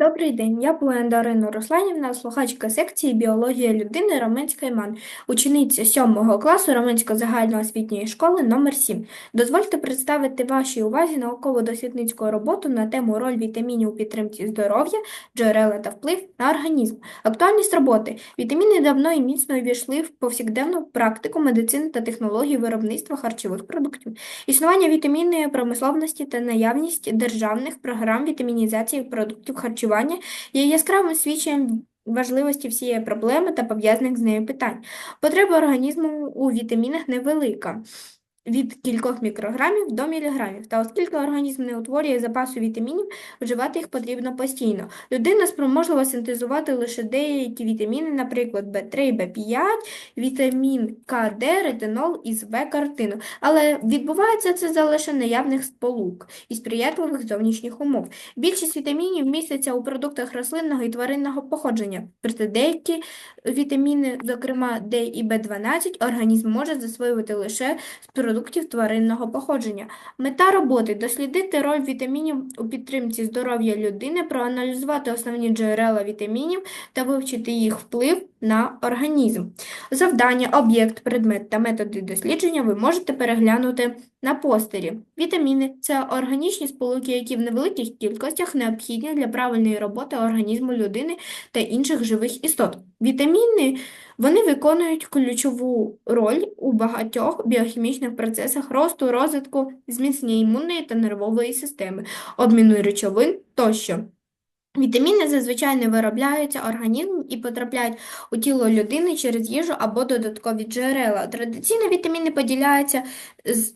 Добрий день, я Дарина Русланівна, слухачка секції біологія людини Раменська Іман, учениця 7 класу Раменської загальноосвітньої школи номер 7 Дозвольте представити вашій увазі науково-дослідницьку роботу на тему роль вітамінів у підтримці здоров'я, джерела та вплив на організм. Актуальність роботи. Вітаміни давно і міцно увійшли в повсякденну практику медицини та технологій виробництва харчових продуктів. Існування вітамінної промисловності та наявність державних програм вітамінізації продуктів харчування є яскравим свідченням важливості всієї проблеми та пов'язаних з нею питань. Потреба організму у вітамінах невелика. Від кількох мікрограмів до міліграмів. Та оскільки організм не утворює запасу вітамінів, вживати їх потрібно постійно. Людина спроможлива синтезувати лише деякі вітаміни, наприклад, В3, В5, вітамін К, Д, ретинол із В-картину. Але відбувається це за лише наявних сполук і сприятливих зовнішніх умов. Більшість вітамінів містяться у продуктах рослинного і тваринного походження. Проте деякі вітаміни, зокрема Д і В12, організм може засвоювати лише з продуктів тваринного походження. Мета роботи – дослідити роль вітамінів у підтримці здоров'я людини, проаналізувати основні джерела вітамінів та вивчити їх вплив на організм. Завдання, об'єкт, предмет та методи дослідження ви можете переглянути на постері. Вітаміни – це органічні сполуки, які в невеликих кількостях необхідні для правильної роботи організму людини та інших живих істот. Вітаміни вони виконують ключову роль у багатьох біохімічних процесах росту, розвитку, зміцнення імунної та нервової системи, обміну речовин тощо. Вітаміни зазвичай не виробляються організмом і потрапляють у тіло людини через їжу або додаткові джерела. Традиційно вітаміни поділяються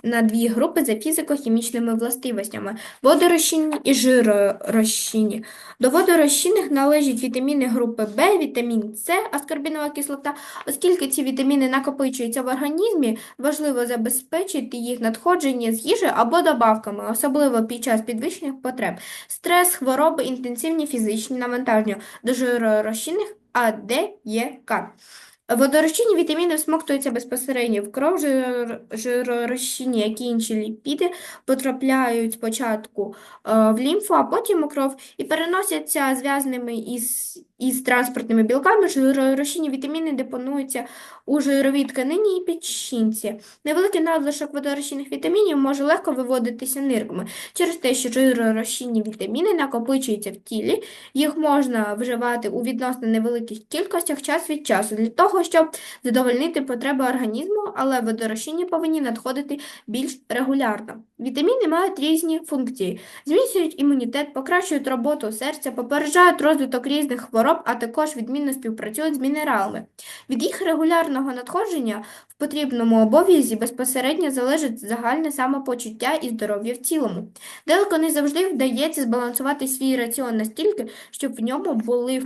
на дві групи за фізико-хімічними властивостями – водорозчинні і жиророзчинні. До водорозчинних належать вітаміни групи В, вітамін С, аскорбінова кислота. Оскільки ці вітаміни накопичуються в організмі, важливо забезпечити їх надходження з їжі або добавками, особливо під час підвищених потреб. Стрес, хвороби, інтенсивні фізичні навантаження до жиророзчинних А, Д, Е. Водорозчинні вітаміни всмоктуються безпосередньо в кров, жир- жиророзчинні, як і інші ліпіди, потрапляють спочатку е, в лімфу, а потім у кров і переносяться зв'язаними із, із транспортними білками. Жиророзчинні вітаміни депонуються у жировій тканині і печінці. Невеликий надлишок водорозчинних вітамінів може легко виводитися нирками. Через те, що жиророзчинні вітаміни накопичуються в тілі, їх можна вживати у відносно невеликих кількостях час від часу для того, щоб задовольнити потреби організму, але водорозчинні повинні надходити більш регулярно. Вітаміни мають різні функції. Зміцнюють імунітет, покращують роботу серця, попереджають розвиток різних хвороб, а також відмінно співпрацюють з мінералами. Від їх регулярного надходження в потрібному обов'язі безпосередньо залежить загальне самопочуття і здоров'я в цілому. Далеко не завжди вдається збалансувати свій раціон настільки, щоб в ньому були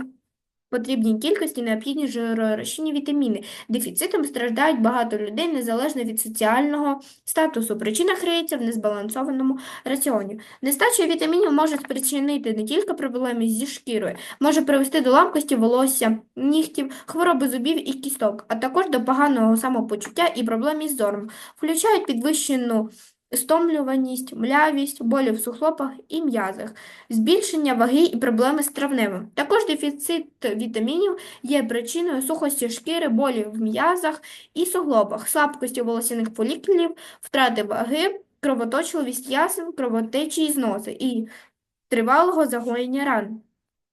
потрібній кількості необхідні жиророзчинні вітаміни. Дефіцитом страждають багато людей незалежно від соціального статусу. Причина криється в незбалансованому раціоні. Нестача вітамінів може спричинити не тільки проблеми зі шкірою, може привести до ламкості волосся, нігтів, хвороби зубів і кісток, а також до поганого самопочуття і проблем із зором. Включають підвищену стомлюваність, млявість, болі в суглобах і м'язах, збільшення ваги і проблеми з травневим. Також дефіцит вітамінів є причиною сухості шкіри, болі в м'язах і суглобах, слабкості волосяних фолікулів, втрати ваги, кровоточливість ясен, кровотечі із носа і тривалого загоєння ран.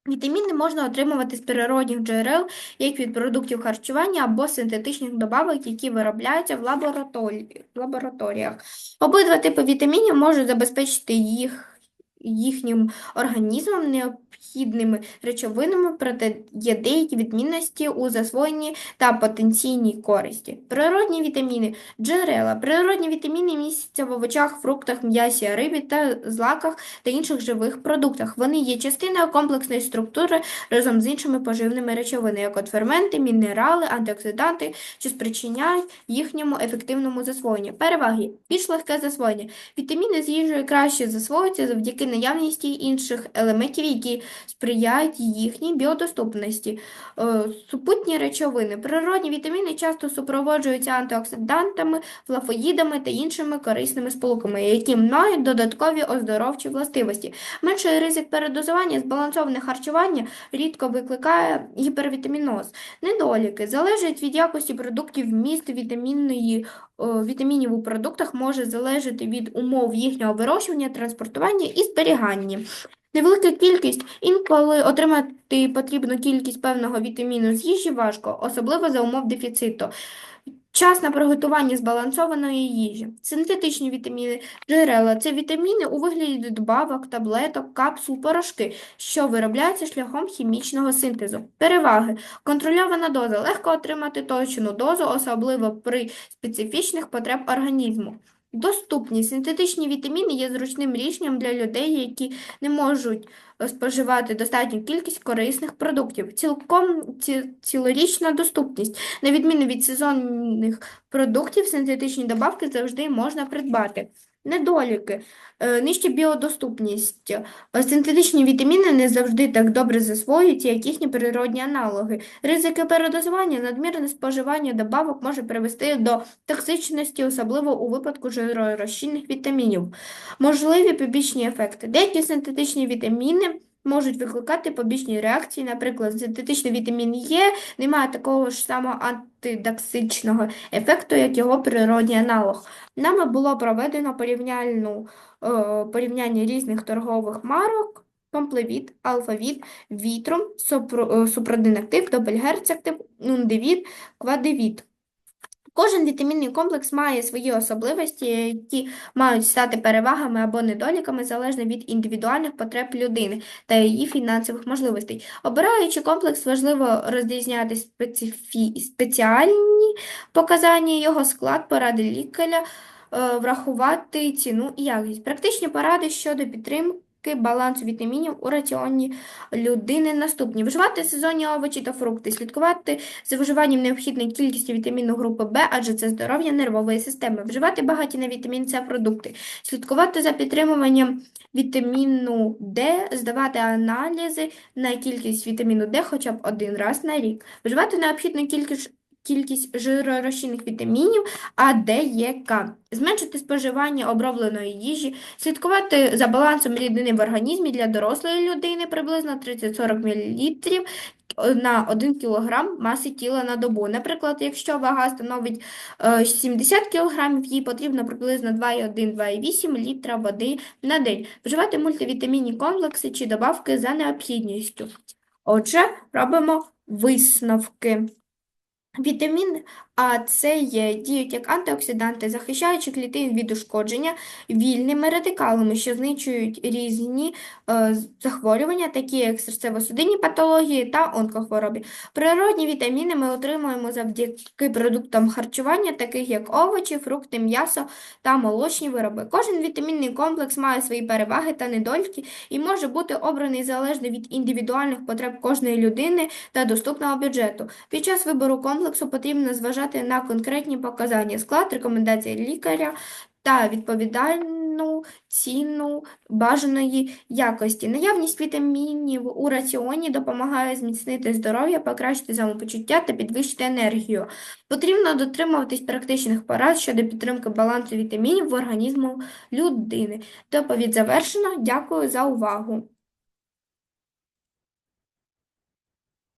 Вітаміни можна отримувати з природних джерел, як від продуктів харчування або синтетичних добавок, які виробляються в лабораторі... лабораторіях. Обидва типи вітамінів можуть забезпечити їх їхнім організмом необхідними речовинами, проте є деякі відмінності у засвоєнні та потенційній користі. Природні вітаміни – джерела. Природні вітаміни містяться в овочах, фруктах, м'ясі, рибі та злаках та інших живих продуктах. Вони є частиною комплексної структури разом з іншими поживними речовинами, як от ферменти, мінерали, антиоксиданти, що спричиняють їхньому ефективному засвоєнню. Переваги – більш легке засвоєння. Вітаміни з їжею краще засвоюються завдяки наявності інших елементів, які сприяють їхній біодоступності. Е, Супутні речовини. Природні вітаміни часто супроводжуються антиоксидантами, флавоїдами та іншими корисними сполуками, які мають додаткові оздоровчі властивості. Менший ризик передозування, збалансоване харчування рідко викликає гіпервітаміноз. Недоліки залежать від якості продуктів, вміст вітамінної, вітамінів у продуктах може залежати від умов їхнього вирощування, транспортування і зберігання. Невелика кількість, інколи отримати потрібну кількість певного вітаміну з їжі важко, особливо за умов дефіциту. Час на приготування збалансованої їжі. Синтетичні вітаміни, джерела це вітаміни у вигляді добавок, таблеток, капсул, порошки, що виробляються шляхом хімічного синтезу. Переваги. Контрольована доза. Легко отримати точну дозу, особливо при специфічних потреб організму. Доступність. Синтетичні вітаміни є зручним рішенням для людей, які не можуть е, споживати достатню кількість корисних продуктів. Цілком ці, цілорічна доступність. На відміну від сезонних продуктів, синтетичні добавки завжди можна придбати. Недоліки. Е, Нижча біодоступність. Е, Синтетичні вітаміни не завжди так добре засвоюються, як їхні природні аналоги. Ризики передозування, надмірне споживання добавок може привести до токсичності, особливо у випадку жиророзчинних вітамінів. Можливі побічні ефекти. Деякі синтетичні вітаміни можуть викликати побічні реакції, наприклад, синтетичний вітамін Е не має такого ж самого антидоксичного ефекту, як його природній аналог. Нами було проведено порівняльну, е, порівняння різних торгових марок, Комплевіт, Алфавіт, Сопро- е, Супродинактив, Добельгерцактив, Нундевіт, Квадевіт. Кожен вітамінний комплекс має свої особливості, які мають стати перевагами або недоліками залежно від індивідуальних потреб людини та її фінансових можливостей. Обираючи комплекс, важливо розрізняти специфі... спеціальні показання, його склад, поради лікаря, е, врахувати ціну і якість. Практичні поради щодо підтримки балансу вітамінів у раціоні людини наступні. Вживати сезонні овочі та фрукти, слідкувати за вживанням необхідної кількості вітаміну групи В, адже це здоров'я нервової системи. Вживати багаті на вітамін С продукти, слідкувати за підтримуванням вітаміну Д, здавати аналізи на кількість вітаміну Д хоча б один раз на рік. Вживати необхідну кількість Кількість жиророзчинних вітамінів А, Д, Е, К. Зменшити споживання обробленої їжі, слідкувати за балансом рідини в організмі для дорослої людини приблизно 30-40 мл на 1 кг маси тіла на добу. Наприклад, якщо вага становить е, 70 кг, їй потрібно приблизно 2,1-2,8 літра води на день. Вживати мультивітамінні комплекси чи добавки за необхідністю. Отже, робимо висновки. Вітамін А, С, Є діють як антиоксиданти, захищаючи клітин від ушкодження вільними радикалами, що знищують різні е, захворювання, такі як серцево-судинні патології та онкохвороби. Природні вітаміни ми отримуємо завдяки продуктам харчування, таких як овочі, фрукти, м'ясо та молочні вироби. Кожен вітамінний комплекс має свої переваги та недоліки і може бути обраний залежно від індивідуальних потреб кожної людини та доступного бюджету. Під час вибору комплексу потрібно зважати на конкретні показання, склад, рекомендації лікаря та відповідальну ціну бажаної якості. Наявність вітамінів у раціоні допомагає зміцнити здоров'я, покращити самопочуття та підвищити енергію. Потрібно дотримуватись практичних порад щодо підтримки балансу вітамінів в організму людини. Доповідь завершено. Дякую за увагу.